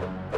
Thank you.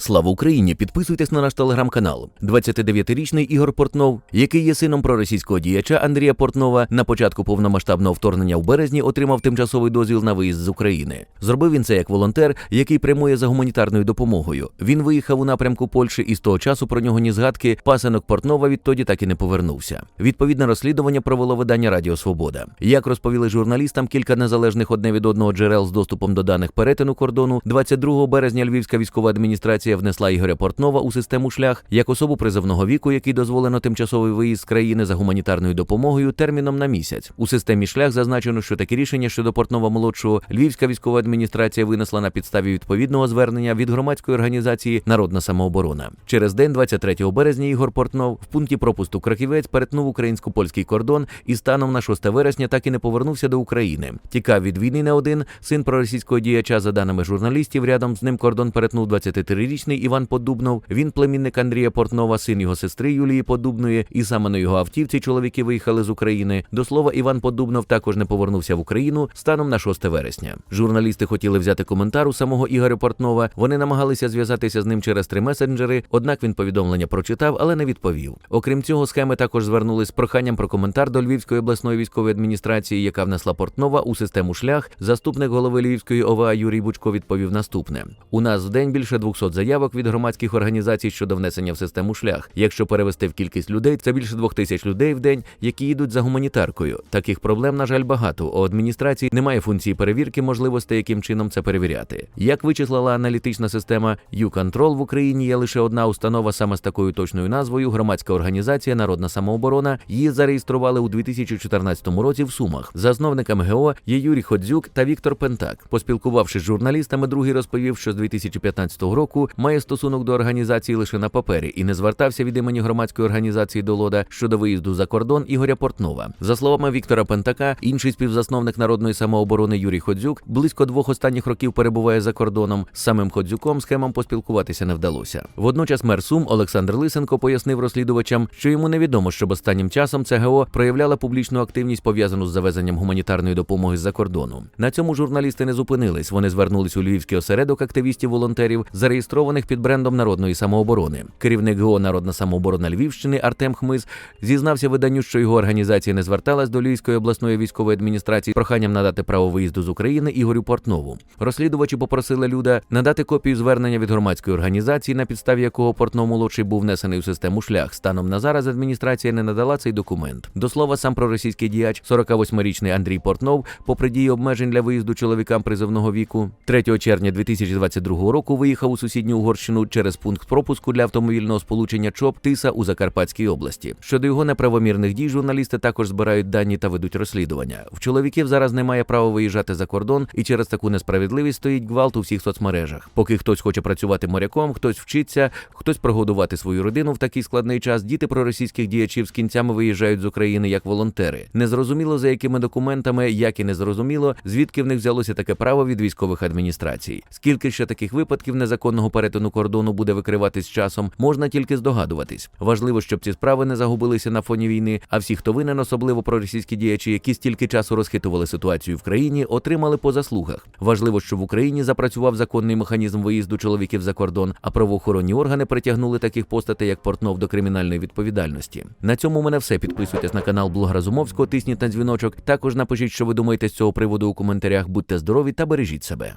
Слава Україні! Підписуйтесь на наш телеграм-канал. 29-річний Ігор Портнов, який є сином проросійського діяча Андрія Портнова, на початку повномасштабного вторгнення в березні отримав тимчасовий дозвіл на виїзд з України. Зробив він це як волонтер, який прямує за гуманітарною допомогою. Він виїхав у напрямку Польщі і з того часу про нього ні згадки пасенок Портнова відтоді так і не повернувся. Відповідне розслідування провело видання Радіо Свобода. Як розповіли журналістам кілька незалежних одне від одного джерел з доступом до даних перетину кордону, 22 березня Львівська військова адміністрація внесла Ігоря Портнова у систему шлях як особу призовного віку, який дозволено тимчасовий виїзд з країни за гуманітарною допомогою терміном на місяць. У системі шлях зазначено, що таке рішення щодо Портнова молодшого Львівська військова адміністрація винесла на підставі відповідного звернення від громадської організації Народна самооборона. Через день, 23 березня, Ігор Портнов в пункті пропусту Краківець перетнув українсько-польський кордон і станом на 6 вересня так і не повернувся до України. Тікав від війни не один син проросійського діяча, за даними журналістів. Рядом з ним кордон перетнув 23-річний Іван Подубнов. Він племінник Андрія Портнова, син його сестри Юлії Подубної. І саме на його автівці чоловіки виїхали з України. До слова, Іван Подубнов також не повернувся в Україну станом на 6 вересня. Журналісти хотіли взяти коментар у самого Ігоря Портнова. Вони намагалися зв'язатися з ним через три месенджери. Однак він повідомлення прочитав, але не відповів. Окрім цього, схеми також звернулись з проханням про коментар до Львівської обласної військової адміністрації, яка внесла Портнова у систему шлях. Заступник голови Львівської ОВА Юрій Бучко відповів наступне: у нас в день більше 200 заявок від громадських організацій щодо внесення в систему шлях. Якщо перевести в кількість людей, це більше двох тисяч людей в день, які йдуть за гуманітаркою. Таких проблем, на жаль, багато. У адміністрації немає функції перевірки можливостей, яким чином це перевіряти. Як вичислила аналітична система U-Control в Україні є лише одна установа саме з такою точною назвою громадська організація Народна самооборона. Її зареєстрували у 2014 році в Сумах. Засновниками ГО є Юрій Ходзюк та Віктор Пентак. Поспілкувавшись з журналістами, другий розповів, що з 2015 року має стосунок до організації лише на папері і не звертався від імені громадської організації Долода щодо виїзду за кордон Ігоря Портнова. За словами Віктора Пентака, інший співзасновник народної самооборони Юрій Ходзюк близько двох останніх років перебуває за кордоном. З самим Ходзюком схемам поспілкуватися не вдалося. Водночас мер Сум Олександр Лисенко пояснив розслідувачам, що йому невідомо, щоб останнім часом ЦГО проявляла публічну активність пов'язану з завезенням гуманітарної допомоги з-за кордону. На цьому журналісти не зупинились. Вони звернулись у Львівський осередок активістів-волонтерів, зареєстрованих під брендом народної самооборони. Керівник ГО Народна самооборона Львівщини Артем Хмиз зізнався виданню, що його організація не зверталась до Львівської обласної військової адміністрації з проханням надати право виїзду з України Ігорю Портнову. Розслідувачі попросили Люда надати копію звернення від громадської організації, на підставі якого Портнов молодший був внесений у систему шлях. Станом на зараз адміністрація не надала цей документ. До слова, сам проросійський діяч, 48-річний Андрій Портнов, попри дії обмежень для виїзду чоловікам призовного віку, 3 червня 2022 року виїхав у сусідню Угорщину через пункт пропуску для автомобільного сполучення ЧОП Тиса у Закарпатській області. Щодо його неправомірних дій, журналісти також збирають дані та ведуть розслідування. В чоловіків зараз немає права виїжджати за кордон, і через таку несправедливість стоїть гвалт у всіх соцмережах. Поки хтось хоче працювати моряком, хтось вчиться, хтось прогодувати свою родину в такий складний час. Діти проросійських діячів з кінцями виїжджають з України як волонтери. Незрозуміло за якими документами, як і незрозуміло, звідки в них взялося таке право від військових адміністрацій. Скільки ще таких випадків незаконного перетину кордону буде викриватись з часом, можна тільки здогадуватись. Важливо, щоб ці справи не загубилися на фоні війни. А всі, хто винен, особливо проросійські діячі, які стільки часу розхитували ситуацію в країні, отримали по заслугах. Важливо, щоб в Україні запрацював законний механізм виїзду чоловіків за кордон, а правоохоронні органи притягнули таких постатей, як Портнов, до кримінальної відповідальності. На цьому у мене все. Підписуйтесь на канал Блог Разумовського, тисніть на дзвіночок. Також напишіть, що ви думаєте з цього приводу у коментарях. Будьте здорові та бережіть себе.